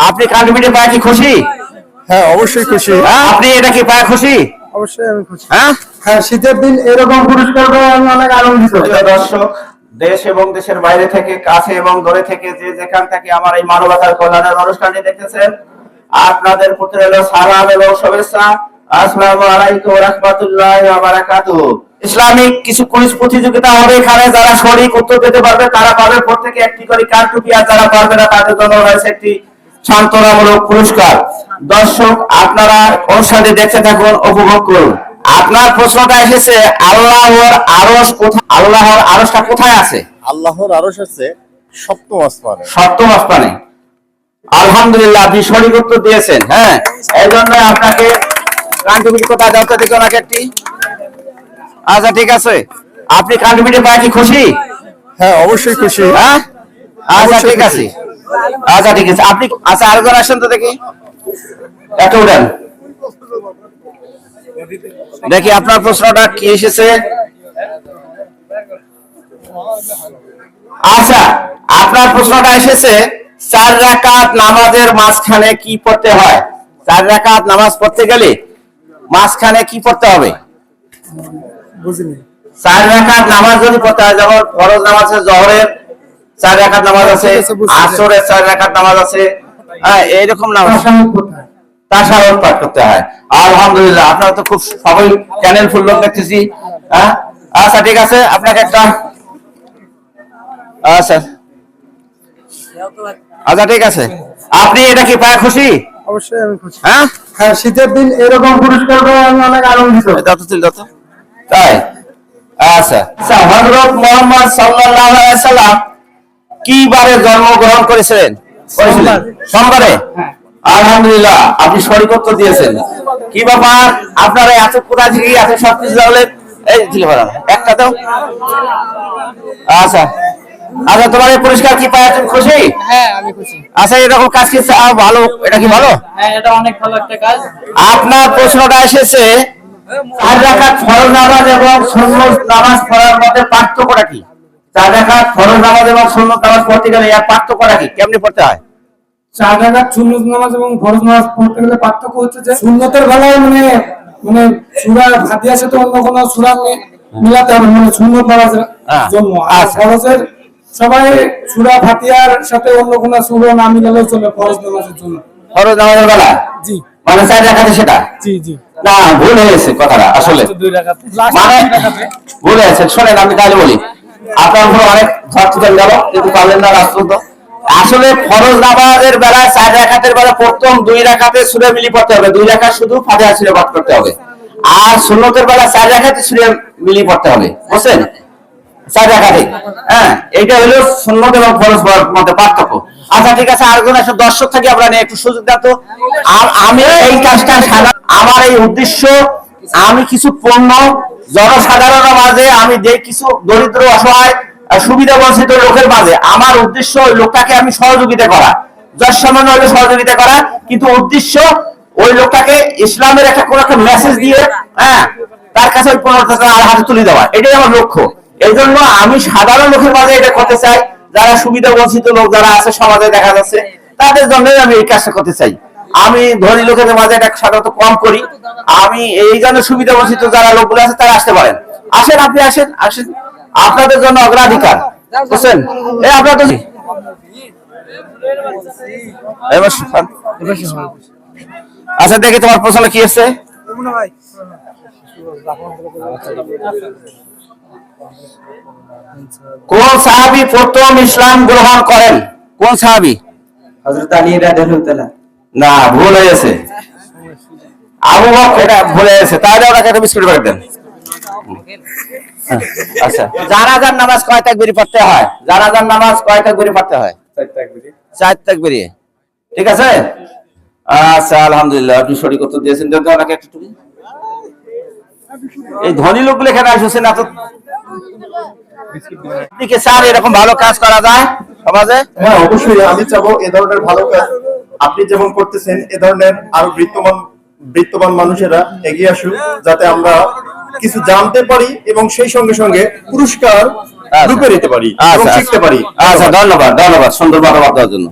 আপনি কান্ট্রিবিউটে পায় কি খুশি? হ্যাঁ অবশ্যই খুশি। হ্যাঁ? আপনি এটা কি পায় খুশি? অবশ্যই আমি খুশি। হ্যাঁ? হ্যাঁ শীতের দিন এরকম পুরস্কার পেয়ে আমি অনেক আনন্দিত। দর্শক দেশ এবং দেশের বাইরে থেকে কাছে এবং দূরে থেকে যে যেখান থেকে আমার এই মানবতার কল্যাণের অনুষ্ঠানটি দেখতেছেন আপনাদের প্রতি রইল সালাম এবং শুভেচ্ছা। আসসালামু আলাইকুম রাহমাতুল্লাহি ওয়া বারাকাতুহু। ইসলামিক কিছু কুইজ প্রতিযোগিতা হবে এখানে। যারা সঠিক উত্তর দিতে পারবে তারা পাবে প্রত্যেকে একটি করে কারটুপি আর যারা পারবে না তাদের জন্য রয়েছে একটি সান্ত্বনামূলক পুরস্কার। দর্শক আপনারা অনুষ্ঠানটি দেখতে থাকুন উপভোগ করুন। আপনার প্রশ্নটা এসেছে আল্লাহর আরশ কোথায় আল্লাহর আরশটা কোথায় আছে? আল্লাহর আরশ আছে সপ্তম আসমানে। সপ্তম আসমানে। আলহামদুলিল্লাহ আপনি সঠিক উত্তর দিয়েছেন হ্যাঁ। এই জন্য আপনাকে কান্ট্রিবিউট কোথায় দাও তো দেখি ওনাকে একটি। আচ্ছা ঠিক আছে। আপনি কান্ট্রিবিউটে পায় কি খুশি? হ্যাঁ অবশ্যই খুশি। হ্যাঁ? আচ্ছা ঠিক আছে। আচ্ছা ঠিক আছে। আপনি আচ্ছা আরেকজন আসেন তো দেখি। একটা উঠান। দেখি আপনার প্রশ্নটা কি এসেছে। আচ্ছা আপনার প্রশ্নটা এসেছে চার রাকাত নামাজের মাঝখানে কি পড়তে হয়? চার রাকাত নামাজ পড়তে গেলে মাঝখানে কি পড়তে হবে? চার রাকাত নামাজ যদি পড়তে হয় যেমন ফরজ নামাজ জহরের চার রাকাত নামাজ আছে ঠিক আছে। আসরের চার রাকাত নামাজ আছে। হ্যাঁ এইরকম নামাজ। পাঠ করতে হয়। আলহামদুলিল্লাহ আপনারা তো খুব সবাই চ্যানেল ফুল লোক দেখতেছি। হ্যাঁ? আচ্ছা ঠিক আছে আপনাকে একটা আচ্ছা। আচ্ছা ঠিক আছে। আপনি এটা কি পায় খুশি? অবশ্যই আমি খুশি। হ্যাঁ? হ্যাঁ শীতের দিন এরকম পুরস্কার পেয়ে আমি অনেক আনন্দিত। যত যত তাই? আচ্ছা। আচ্ছা হযরত মুহাম্মদ সাল্লাল্লাহু আলাইহি সাল্লাম কি বারে জন্মগ্রহণ করেছিলেন? সোমবারে। আলহামদুলিল্লাহ আপনি উত্তর দিয়েছেন। কি ব্যাপার? আপনারা এত কোথা থেকে এত সব কিছু জানলেন? এই ছিল একটা দাও। আচ্ছা। আচ্ছা তোমার এই পুরস্কার কি পায়? তুমি খুশি? হ্যাঁ আমি খুশি। আচ্ছা এরকম কাজ কি ভালো? এটা কি ভালো? হ্যাঁ এটা অনেক ভালো একটা কাজ। আপনার প্রশ্নটা এসেছে চার রাকাত ফরজ নামাজ এবং সুন্নত নামাজ পড়ার মধ্যে পার্থক্যটা কি? চার ফরজ নামাজ এবং সুন্নত নামাজ পড়তে গেলে এর পার্থক্যটা কি? কেমনি পড়তে হয়? চার সুন্নত নামাজ এবং ফরজ নামাজ পড়তে গেলে পার্থক্য হচ্ছে যে সুন্নতের বেলায় মানে মানে সূরা ফাতিহার সাথে অন্য কোনো সূরা মিলাতে হবে মানে সুন্নত নামাজের জন্য। আর আচ্ছা। ফরজের সবাই সূরা ফাতিহার সাথে অন্য কোনো সূরা না মিলালেও চলে ফরজ নামাজের জন্য। ফরজ নামাজের বেলা জি। মানে চার রাকাতে সেটা? জি জি। না ভুল হয়েছে কথাটা আসলে। দুই রাখাত। মানে ভুল হয়েছে শোনেন আমি তাহলে বলি। আপনার উপর অনেক খরচ গেল কিন্তু পারলেন না রাষ্ট্র আসলে ফরজ নামাজের বেলা চার রাকাতের বেলা প্রথম দুই রাকাতে সুরে মিলি পড়তে হবে, দুই রাকাত শুধু ফাতিহা সুরে পাঠ করতে হবে। আর সুন্নতের বেলা চার রাকাতে সুরে মিলি পড়তে হবে, বুঝছেন? চার রাকাতে হ্যাঁ এইটা হলো সুন্নত এবং ফরজ মধ্যে পার্থক্য। আচ্ছা ঠিক আছে, আরেকজন একটা দর্শক থেকে, আমরা একটু সুযোগ দাও তো। আ- আমি এই কাজটা আমার এই উদ্দেশ্য, আমি কিছু পণ্য জনসাধারণের মাঝে আমি যে কিছু দরিদ্র, অসহায় সুবিধা বঞ্চিত লোকের মাঝে আমার উদ্দেশ্য ওই লোকটাকে আমি সহযোগিতা করা। যার সামান্য হলে সহযোগিতা করা, কিন্তু উদ্দেশ্য ওই লোকটাকে ইসলামের একটা কোনো একটা মেসেজ দিয়ে হ্যাঁ তার কাছে ওই হাতে তুলে দেওয়া। এটাই আমার লক্ষ্য। এই জন্য আমি সাধারণ লোকের মাঝে এটা করতে চাই। যারা সুবিধা বঞ্চিত লোক যারা আছে সমাজে দেখা যাচ্ছে, তাদের জন্যই আমি এই কাজটা করতে চাই। আমি ধনী লোকেদের মাঝে এটা সাধারণত কম করি। আমি এই জন্য সুবিধা বঞ্চিত যারা লোকগুলো আছে, তারা আসতে পারেন। আসেন আপনি, আসেন আসেন। আপনাদের জন্য অগ্রাধিকার। বুঝছেন? এই এবার শুনুন। আচ্ছা দেখি তোমার প্রশ্ন কি আছে? কোন সাহাবি প্রথম ইসলাম গ্রহণ করেন? কোন সাহাবি? হযরত আলী রাদিয়াল্লাহু তাআলা। না ভুল হয়েছে আবু এটা ভুল হয়েছে তাহলে ওনাকে একটা বিস্কুট করে দেন। হ্যাঁ, আচ্ছা। জানাজার নামাজ কয় তাকবিরি পড়তে হয়? জানাজার নামাজ কয় তাকবিরি পড়তে হয়? চার তাকবিরি। ঠিক আছে? আচ্ছা আলহামদুলিল্লাহ। আপনি সঠিক উত্তর দিয়েছেন। দেন তো ওনাকে একটু এই ধনী লোকগুলো এখানে আসছেন এত আপনি কি স্যার এরকম ভালো কাজ করা যায় সমাজে? হ্যাঁ অবশ্যই। আমি চাবো এ ধরনের ভালো কাজ আপনি যেমন করতেছেন এ ধরনের আরও বৃত্তমান বৃত্তবান মানুষেরা এগিয়ে আসুক যাতে আমরা কিছু জানতে পারি এবং সেই সঙ্গে সঙ্গে পুরস্কার রূপে নিতে পারি আচ্ছা শিখতে পারি। আচ্ছা ধন্যবাদ ধন্যবাদ সুন্দর দেওয়ার জন্য।